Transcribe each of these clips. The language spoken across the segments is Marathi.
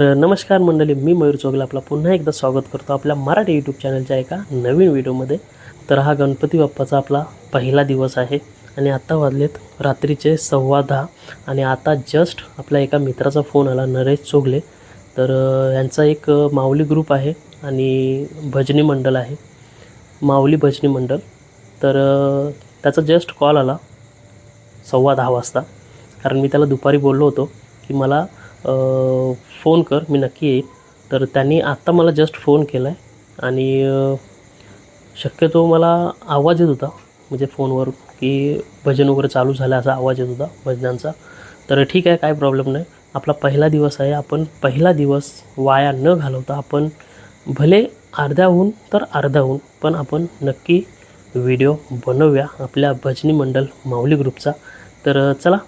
तर नमस्कार मंडळी मी मयूर चोगला आपला पुन्हा एकदा स्वागत करतो आपल्या मराठी यूट्यूब चॅनलच्या एका नवीन व्हिडिओमध्ये तर हा गणपती बाप्पाचा आपला पहिला दिवस आहे आणि आत्ता वाजलेत रात्रीचे सव्वा दहा आणि आता जस्ट आपल्या एका मित्राचा फोन आला नरेश चोगले. तर यांचा एक माऊली ग्रुप आहे आणि भजनी मंडळ आहे. माऊली भजनी मंडळ तर त्याचा जस्ट कॉल आला सव्वा दहा वाजता. कारण मी त्याला दुपारी बोललो होतो की मला फोन कर मी नक्की येईन. तर त्यांनी आत्ता मला जस्ट फोन केला आहे आणि शक्यतो मला आवाज येत होता. म्हणजे फोनवर की भजन वगैरे चालू झालं असा आवाज येत होता भजनांचा. तर ठीक आहे काय प्रॉब्लेम नाही. आपला पहिला दिवस आहे. आपण पहिला दिवस वाया न घालवता आपण भले अर्ध्याहून तर अर्ध्याहून पण आपण नक्की व्हिडिओ बनवूया आपल्या भजनी मंडल माऊली ग्रुपचा तर चला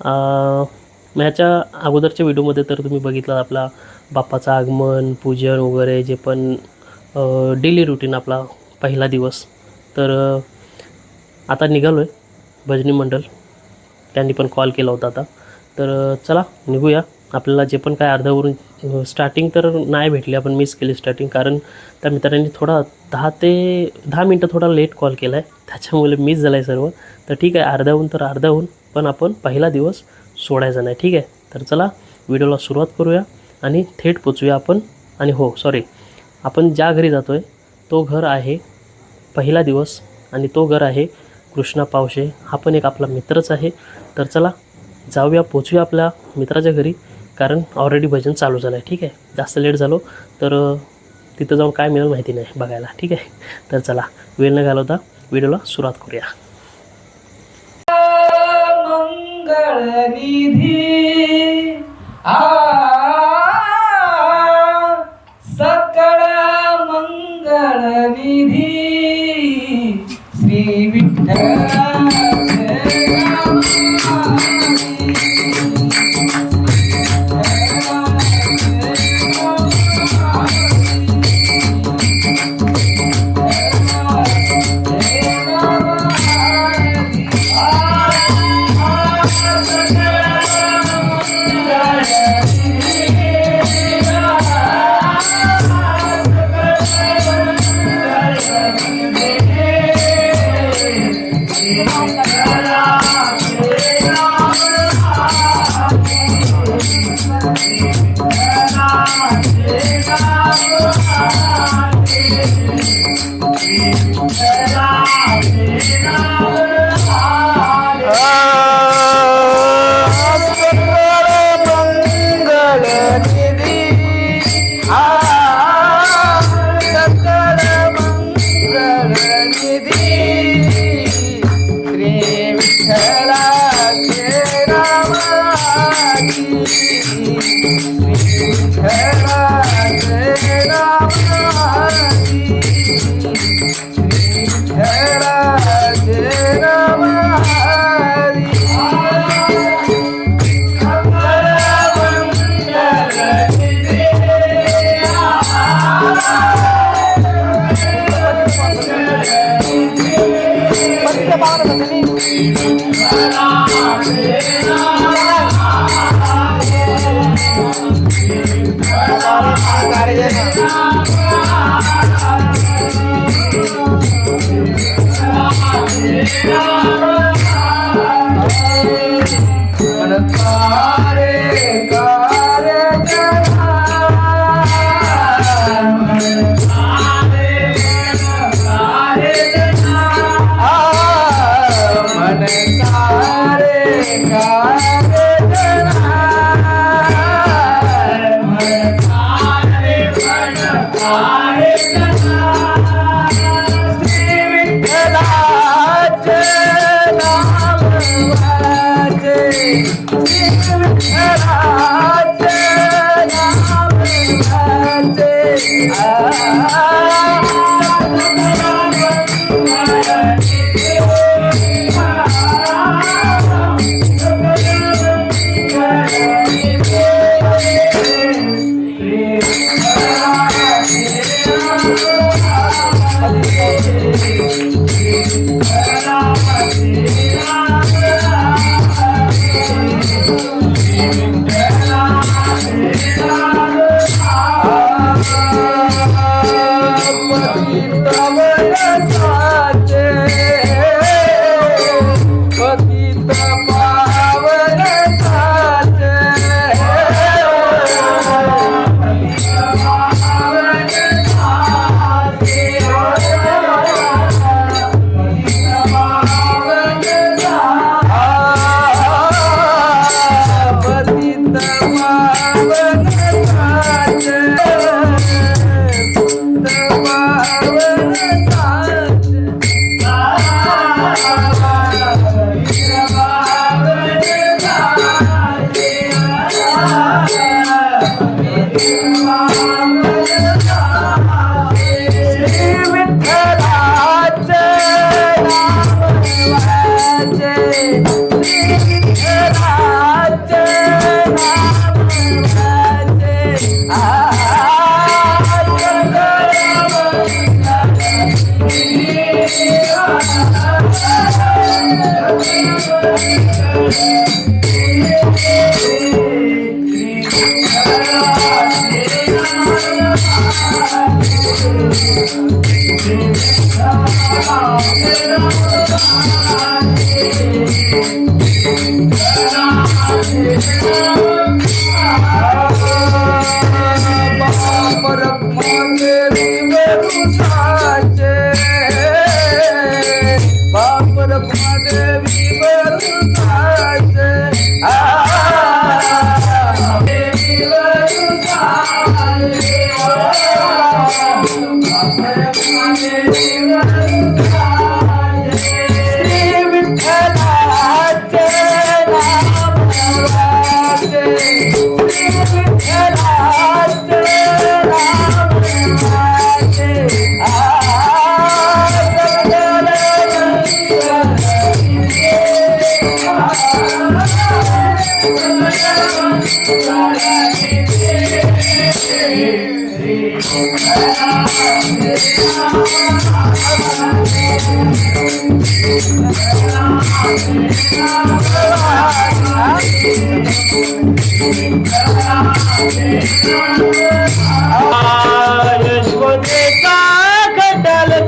आ... ह्याच्या अगोदरच्या व्हिडिओमध्ये तर तुम्ही बघितलं आपला बाप्पाचं आगमन पूजन वगैरे जे पण डेली रुटीन आपला पहिला दिवस. तर आता निघालो आहे भजनी मंडळ त्यांनी पण कॉल केला होता आता. तर चला निघूया. आपल्याला जे पण काय अर्ध्यावरून स्टार्टिंग तर नाही भेटली आपण मिस केली स्टार्टिंग कारण त्या मित्रांनी थोडा दहा ते दहा मिनटं थोडा लेट कॉल केला आहे त्याच्यामुळे मिस झाला आहे सर्व. तर ठीक आहे अर्ध्याहून तर अर्ध्याहून पण आपण पहिला दिवस सोडायचा नाही. ठीक आहे? तर चला व्हिडिओला सुरुवात करूया आणि थेट पोचूया आपण. आणि हो सॉरी आपण ज्या घरी जातो आहे तो घर आहे पहिला दिवस आणि तो घर आहे कृष्णा पावशे. हा पण एक आपला मित्रच आहे. तर चला जाऊया पोचूया आपल्या मित्राच्या घरी कारण ऑलरेडी भजन चालू झालं आहे ठीक आहे? जास्त लेट झालो तर तिथं जाऊन काय मिळेल माहिती नाही बघायला. ठीक आहे? तर चला वेळ न घालवता व्हिडिओला सुरुवात करूया. निधी आ मंगळ Thank you.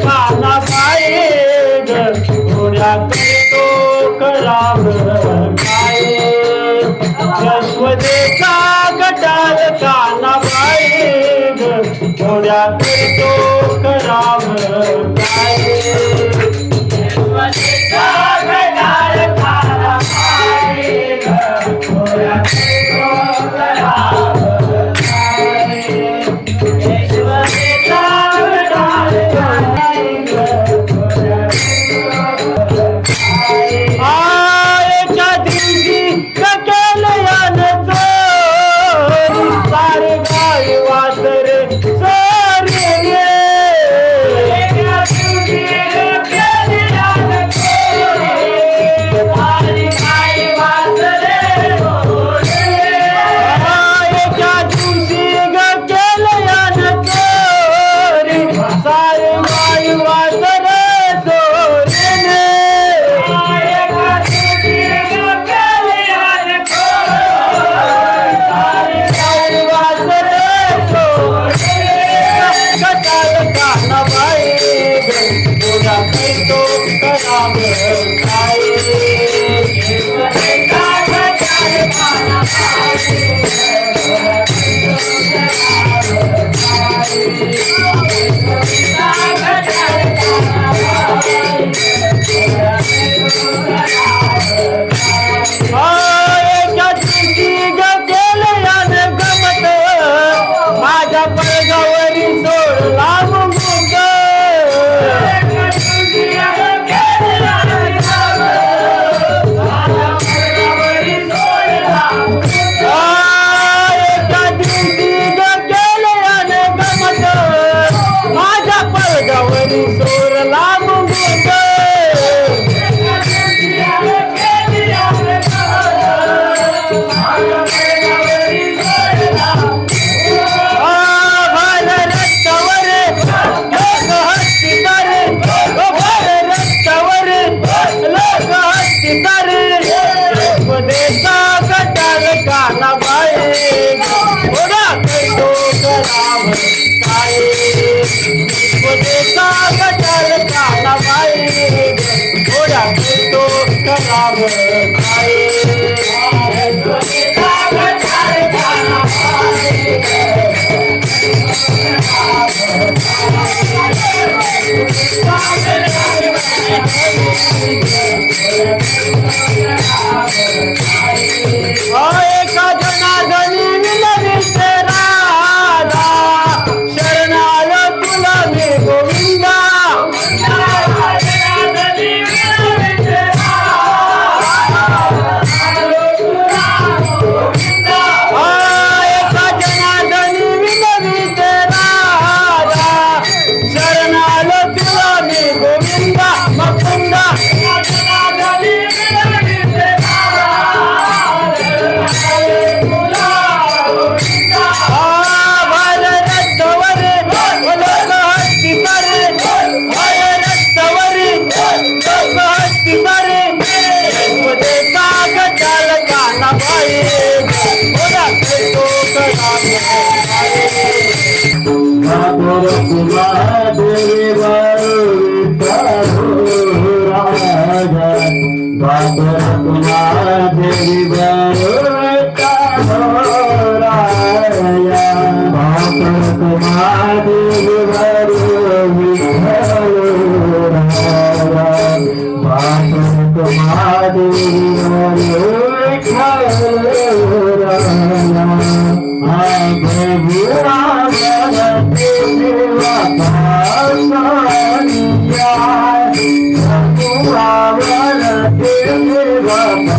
खाना पाए पूरा करे तो जस्वदेचा गटार काना पाय घोड्या तो कराव काय? Oh! Baba Kumar Devi Baba Oh,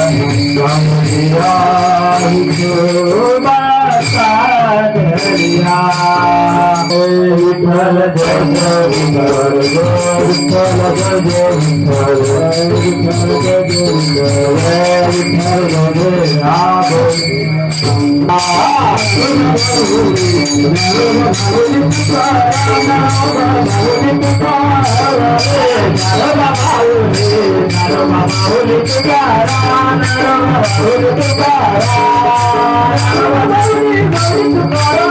Oh Govinda Uttala Govinda Uttala Govinda Uttala Govinda Thank you.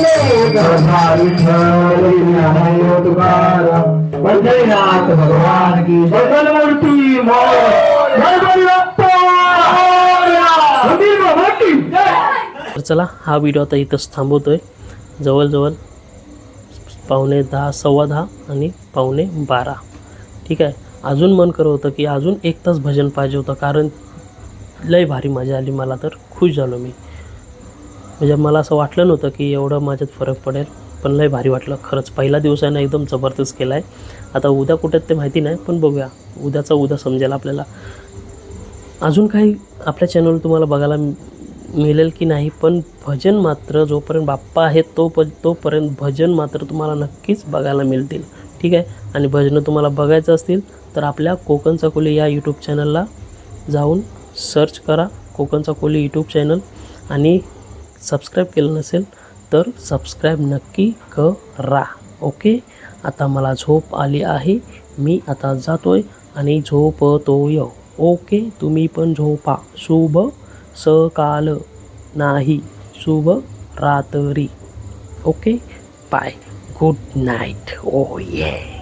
बाप्पा भगवान की की जय. तर चला हा व्हिडिओ आता इथंच थांबवतोय. जवळजवळ पावणे दहा सव्वा दहा आणि पावणे बारा. ठीक आहे? अजून मन करत होतं की अजून एक तास भजन पाहिजे होतं कारण लय भारी मजा आली मला तर. खुश झालो मी. म्हणजे मला असं वाटलं नव्हतं की एवढं माझ्यात फरक पडेल पण लय भारी वाटलं. खरंच पहिला दिवस आहे ना एकदम जबरदस्त केला आहे आता उद्या कुठे ते माहिती नाही पण बघूया. उद्याचा उद्या समजेल आपल्याला. अजून काही आपल्या चॅनल तुम्हाला बघायला मिळेल की नाही पण भजन मात्र जोपर्यंत बाप्पा आहेत तो प तोपर्यंत भजन मात्र तुम्हाला नक्कीच बघायला मिळतील. ठीक आहे? आणि भजनं तुम्हाला बघायचं असतील तर आपल्या कोकणचा कोली या यूट्यूब चॅनलला जाऊन सर्च करा. कोकणचा कोली यूट्यूब चॅनल आणि सबस्क्राईब केलं नसेल तर सबस्क्राईब नक्की करा. ओके आता मला झोप आली आहे. मी आता जातोय आणि झोपतोय. ओके तुम्ही पण झोपा. शुभ सकाळ. नाही शुभ रात्री. ओके बाय गुड नाईट ओ ये